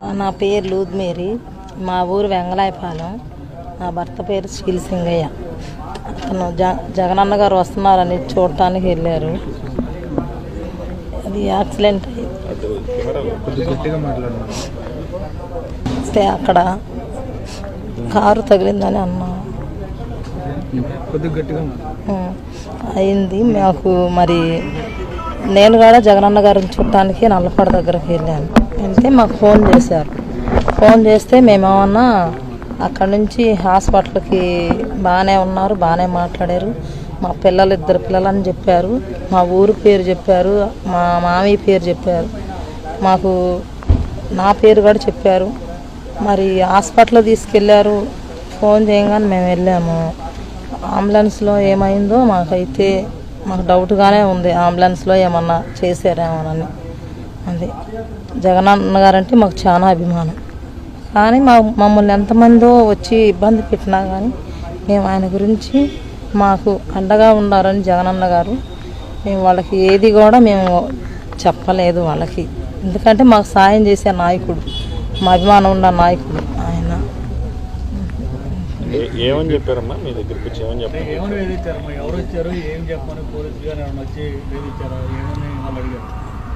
నా పేరు లూద్ మేరీ మా ఊరు వెంగళాయపాలెం. నా భర్త పేరు శీల్ సింగయ్య. అతను జ జగనన్న గారు వస్తున్నారని చూడటానికి వెళ్ళారు. అది యాక్సిడెంట్ వస్తే అక్కడ కారు తగిలిందని అన్నా. అయింది. మాకు మరి నేను కూడా జగనన్న గారిని చూడటానికి నల్లపాడు దగ్గరికి వెళ్ళాను. వెళ్తే మాకు ఫోన్ చేశారు. ఫోన్ చేస్తే మేమేమన్నా అక్కడ నుంచి హాస్పిటల్కి బాగానే ఉన్నారు బాగానే మాట్లాడారు. మా పిల్లలు ఇద్దరు పిల్లలని చెప్పారు. మా ఊరు పేరు చెప్పారు మా మామి పేరు చెప్పారు. మాకు నా పేరు కూడా చెప్పారు. మరి హాస్పిటల్ తీసుకెళ్ళారు ఫోన్ చేయగానే మేము వెళ్ళాము. అంబులెన్స్లో ఏమైందో మాకైతే మాకు డౌట్గానే ఉంది. అంబులెన్స్లో ఏమన్నా చేశారేమోనని. అది. జగనన్న గారంటే మాకు చాలా అభిమానం. కానీ మా మమ్మల్ని ఎంతమందో వచ్చి ఇబ్బంది పెట్టినా కానీ మేము ఆయన గురించి మాకు అండగా ఉన్నారని జగనన్న గారు మేము వాళ్ళకి ఏది కూడా మేము చెప్పలేదు వాళ్ళకి. ఎందుకంటే మాకు సాయం చేసే నాయకుడు మా అభిమానం ఉన్న నాయకుడు. ఏమని చెప్పారమ్మా? మీ దగ్గరికి వచ్చి ఏమని చెప్పారు? ఏమని వేధించారమ్మా? ఎవరు వచ్చారు? ఏం చెప్పమని పోలీసులు గారు వచ్చి వేధించారా? ఏమని వాళ్ళు అడిగారు?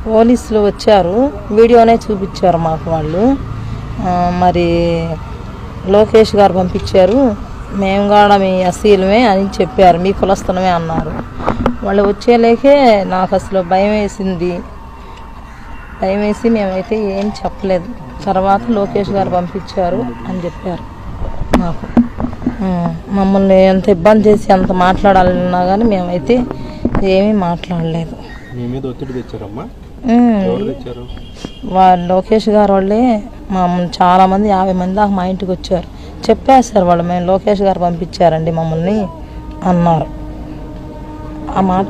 పోలీసులు వచ్చారు. వీడియోనే చూపించారు మాకు వాళ్ళు. మరి లోకేష్ గారు పంపించారు. మేము కూడా మీ అసీలమే అని చెప్పారు. మీ కులస్తులమే అన్నారు. వాళ్ళు వచ్చేలేకే నాకు అసలు భయం వేసింది. భయం వేసి మేమైతే ఏం చెప్పలేదు. తర్వాత లోకేష్ గారు పంపించారు అని చెప్పారు మాకు. మమ్మల్ని ఎంత ఇబ్బంది చేసి అంత మాట్లాడాలన్నా కానీ మేమైతే ఏమీ మాట్లాడలేదు. వాళ్ళు లోకేష్ గారు వాళ్ళే మా చాలా మంది యాభై మంది దాకా మా ఇంటికి వచ్చారు. చెప్పేస్తారు వాళ్ళు మేము లోకేష్ గారు పంపించారండి మమ్మల్ని అన్నారు. ఆ మాట